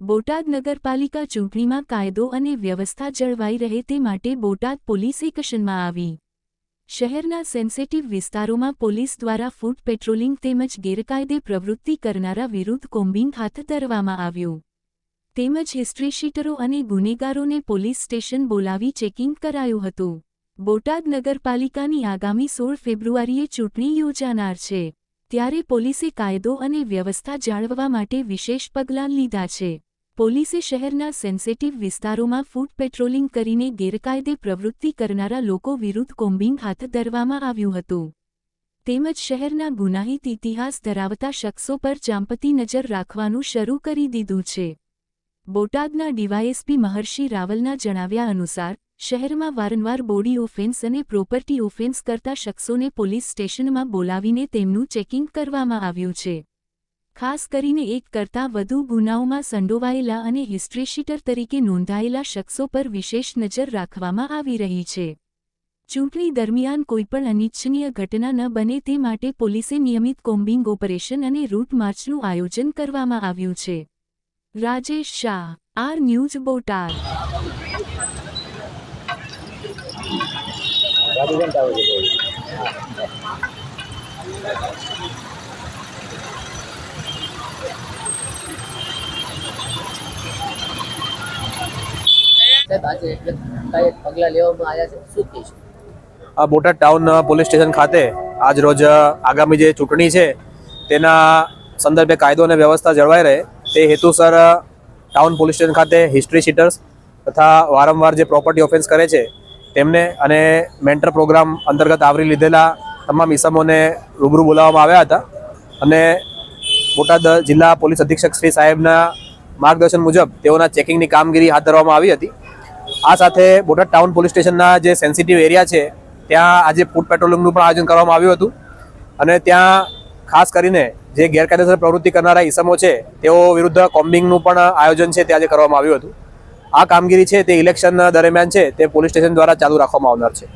બોટાદ નગરપાલિકા ચૂંટણીમાં કાયદો અને વ્યવસ્થા જળવાઈ રહે તે માટે બોટાદ પોલીસ એકશનમાં આવી. શહેરના સેન્સેટિવ વિસ્તારોમાં પોલીસ દ્વારા ફૂટ પેટ્રોલિંગ તેમજ ગેરકાયદે પ્રવૃત્તિ કરનારા વિરુદ્ધ કોમ્બિંગ હાથ ધરવામાં આવ્યું. તેમજ હિસ્ટ્રીશીટરો અને ગુનેગારોને પોલીસ સ્ટેશન બોલાવી ચેકિંગ કરાયું હતું. બોટાદ નગરપાલિકાની આગામી સોળ ફેબ્રુઆરીએ ચૂંટણી યોજાનાર છે. ત્યારે પોલીસે કાયદો અને વ્યવસ્થા જાળવવા માટે વિશેષ પગલાં લીધા છે. પોલીસે શહેરના સેન્સેટિવ વિસ્તારોમાં ફૂટ પેટ્રોલિંગ કરીને ગેરકાયદે પ્રવૃત્તિ કરનારા લોકો વિરુદ્ધ કોમ્બિંગ હાથ ધરવામાં આવ્યું હતું. તેમજ શહેરના ગુનાહિત ઇતિહાસ ધરાવતા શખ્સો પર ચાંપતી નજર રાખવાનું શરૂ કરી દીધું છે. બોટાદના ડીવાયએસપી મહર્ષિ રાવલના જણાવ્યા અનુસાર, શહેરમાં વારંવાર બોડી ઓફેન્સ અને પ્રોપર્ટી ઓફેન્સ કરતા શખ્સોને પોલીસ સ્ટેશનમાં બોલાવીને તેમનું ચેકિંગ કરવામાં આવ્યું છે. ખાસ કરીને એક કરતાં વધુ ગુનાઓમાં સંડોવાયેલા અને હિસ્ટ્રીશીટર તરીકે નોંધાયેલા શખ્સો પર વિશેષ નજર રાખવામાં આવી રહી છે. ચૂંટણી દરમિયાન કોઈપણ અનિચ્છનીય ઘટના ન બને તે માટે પોલીસે નિયમિત કોમ્બિંગ ઓપરેશન અને રૂટ માર્ચનું આયોજન કરવામાં આવ્યું છે. Rajesh Shah, R news Botad. ગાડી કેમ ચાલુ છે સાહેબ આજે કઈ પગલાં લેવામાં આવ્યા છે. શું કહીશું? આ બોટાદ ટાઉન પોલીસ સ્ટેશન ખાતે આજ રોજ આગામી જે ચૂંટણી છે, તેના સંદર્ભે કાયદો અને વ્યવસ્થા જળવાઈ રહે. તે હેતુસર ટાઉન પોલીસ સ્ટેશન ખાતે હિસ્ટ્રી શીટર્સ તથા વારંવાર જે પ્રોપર્ટી ઓફેન્સ કરે છે, તેમને અને મેન્ટર પ્રોગ્રામ અંતર્ગત આવરી લીધેલા તમામ ઇસમોને રૂબરૂ બોલાવવામાં આવ્યા હતા. અને બોટાદ જિલ્લા પોલીસ અધિક્ષક શ્રી સાહેબના માર્ગદર્શન મુજબ તેઓના ચેકિંગની કામગીરી હાથ ધરવામાં આવી હતી. આ સાથે બોટાદ ટાઉન પોલીસ સ્ટેશનના જે સેન્સિટિવ એરિયા છે, ત્યાં આજે ફૂડ પેટ્રોલિંગનું પણ આયોજન કરવામાં આવ્યું હતું. અને ત્યાં ખાસ કરીને જે ગેરકાયદેસર પ્રવૃત્તિ કરનારા ઈસમો છે, તેઓ વિરુદ્ધ કોમ્બિંગનું પણ આયોજન છે તે આજે કરવામાં આવ્યું હતું. આ કામગીરી છે તે ઇલેક્શન દરમિયાન છે, તે પોલીસ સ્ટેશન દ્વારા ચાલુ રાખવામાં આવનાર છે.